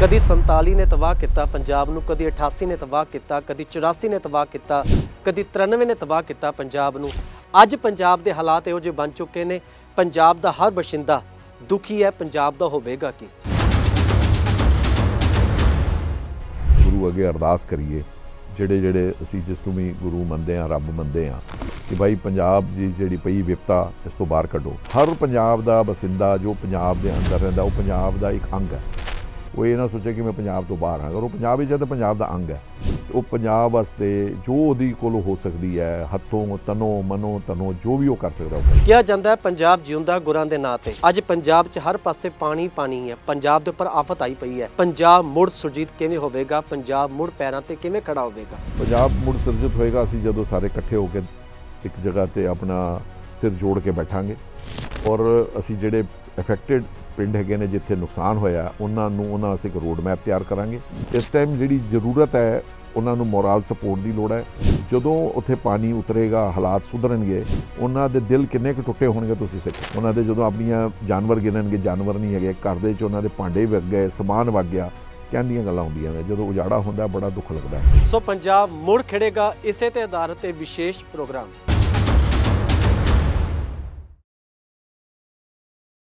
ਕਦੀ 47 ਨੇ ਤਬਾਹ ਕੀਤਾ, ਪੰਜਾਬ ਨੂੰ ਕਦੀ 88 ਨੇ ਤਬਾਹ ਕੀਤਾ, ਕਦੀ 84 ਨੇ ਤਬਾਹ ਕੀਤਾ, ਕਦੀ 93 ਨੇ ਤਬਾਹ ਕੀਤਾ ਪੰਜਾਬ ਨੂੰ। ਅੱਜ ਪੰਜਾਬ ਦੇ ਹਾਲਾਤ ਇਹੋ ਜਿਹੇ ਬਣ ਚੁੱਕੇ ਨੇ, ਪੰਜਾਬ ਦਾ ਹਰ ਬਸ਼ਿੰਦਾ ਦੁਖੀ ਹੈ, ਪੰਜਾਬ ਦਾ ਹੋਵੇਗਾ ਕੀ? ਗੁਰੂ ਅੱਗੇ ਅਰਦਾਸ ਕਰੀਏ, ਜਿਹੜੇ ਜਿਹੜੇ ਅਸੀਂ ਜਿਸ ਨੂੰ ਵੀ ਗੁਰੂ ਮੰਨਦੇ ਆ ਰੱਬ ਮੰਨਦੇ ਆ ਕਿ ਭਾਈ ਪੰਜਾਬ ਦੀ ਜਿਹੜੀ ਪਈ ਵਿਪਤਾ, ਇਸ ਤੋਂ ਬਾਹਰ ਕੱਢੋ। ਹਰ ਪੰਜਾਬ ਦਾ ਬਸਿੰਦਾ, ਜੋ ਪੰਜਾਬ ਦੇ ਅੰਦਰ ਰਹਿੰਦਾ, ਉਹ ਪੰਜਾਬ ਦਾ ਇੱਕ ਅੰਗ ਹੈ। ਉਹ ਇਹ ਨਾ ਸੋਚੇ ਕਿ ਮੈਂ ਪੰਜਾਬ ਤੋਂ ਬਾਹਰ ਹਾਂ। ਅਗਰ ਉਹ ਪੰਜਾਬ ਵਿੱਚ ਹੈ ਤਾਂ ਪੰਜਾਬ ਦਾ ਅੰਗ ਹੈ। ਉਹ ਪੰਜਾਬ ਵਾਸਤੇ ਜੋ ਉਹਦੀ ਕੋਲ ਹੋ ਸਕਦੀ ਹੈ ਹੱਥੋਂ ਤਨੋਂ ਮਨੋਂ ਤਨੋਂ ਜੋ ਵੀ ਉਹ ਕਰ ਸਕਦਾ ਉਹ। ਕਿਹਾ ਜਾਂਦਾ ਹੈ ਪੰਜਾਬ ਜਿਉਂਦਾ ਗੁਰਾਂ ਦੇ ਨਾਂ ਤੇ। ਅੱਜ ਪੰਜਾਬ 'ਚ ਹਰ ਪਾਸੇ ਪਾਣੀ ਪਾਣੀ ਹੈ ਪੰਜਾਬ ਦੇ ਉੱਪਰ ਆਫਤ ਆਈ ਪਈ ਹੈ। ਪੰਜਾਬ ਮੁੜ ਸੁਰਜੀਤ ਕਿਵੇਂ ਹੋਵੇਗਾ? ਪੰਜਾਬ ਮੁੜ ਪੈਰਾਂ ਤੇ ਕਿਵੇਂ ਖੜਾ ਹੋਵੇਗਾ? ਪੰਜਾਬ ਮੁੜ ਸਿਰਜਿਤ ਹੋਏਗਾ ਅਸੀਂ ਜਦੋਂ ਸਾਰੇ ਇਕੱਠੇ ਹੋ ਕੇ ਇੱਕ ਜਗ੍ਹਾ ਤੇ ਆਪਣਾ ਸਿਰ ਜੋੜ ਕੇ ਬੈਠਾਂਗੇ। ਔਰ ਅਸੀਂ ਜਿਹੜੇ ਅਫੈਕਟਡ ਪਿੰਡ ਹੈਗੇ ਨੇ ਜਿੱਥੇ ਨੁਕਸਾਨ ਹੋਇਆ, ਉਹਨਾਂ ਨੂੰ, ਉਹਨਾਂ ਅਸੀਂ ਇੱਕ ਰੋਡ ਮੈਪ ਤਿਆਰ ਕਰਾਂਗੇ। ਇਸ ਟਾਈਮ ਜਿਹੜੀ ਜ਼ਰੂਰਤ ਹੈ, ਉਹਨਾਂ ਨੂੰ ਮੋਰਲ ਸਪੋਰਟ ਦੀ ਲੋੜ ਹੈ। ਜਦੋਂ ਉੱਥੇ ਪਾਣੀ ਉਤਰੇਗਾ, ਹਾਲਾਤ ਸੁਧਰਨਗੇ, ਉਹਨਾਂ ਦੇ ਦਿਲ ਕਿੰਨੇ ਕੁ ਟੁੱਟੇ ਹੋਣਗੇ ਤੁਸੀਂ ਸਿੱਖ। ਉਹਨਾਂ ਦੇ ਜਦੋਂ ਆਪਣੀਆਂ ਜਾਨਵਰ ਗਿਣਨਗੇ, ਜਾਨਵਰ ਨਹੀਂ ਹੈਗੇ, ਘਰ ਦੇ ਵਿੱਚ ਉਹਨਾਂ ਦੇ ਭਾਂਡੇ ਵਗ ਗਏ, ਸਮਾਨ ਵਗ ਗਿਆ, ਕਹਿੰਦੀਆਂ ਗੱਲਾਂ ਹੁੰਦੀਆਂ ਨੇ। ਜਦੋਂ ਉਜਾੜਾ ਹੁੰਦਾ, ਬੜਾ ਦੁੱਖ ਲੱਗਦਾ ਸੋ ਪੰਜਾਬ ਮੁੜ ਖੜੇਗਾ ਇਸੇ ਤੇ ਆਧਾਰਿਤ 'ਤੇ ਵਿਸ਼ੇਸ਼ ਪ੍ਰੋਗਰਾਮ।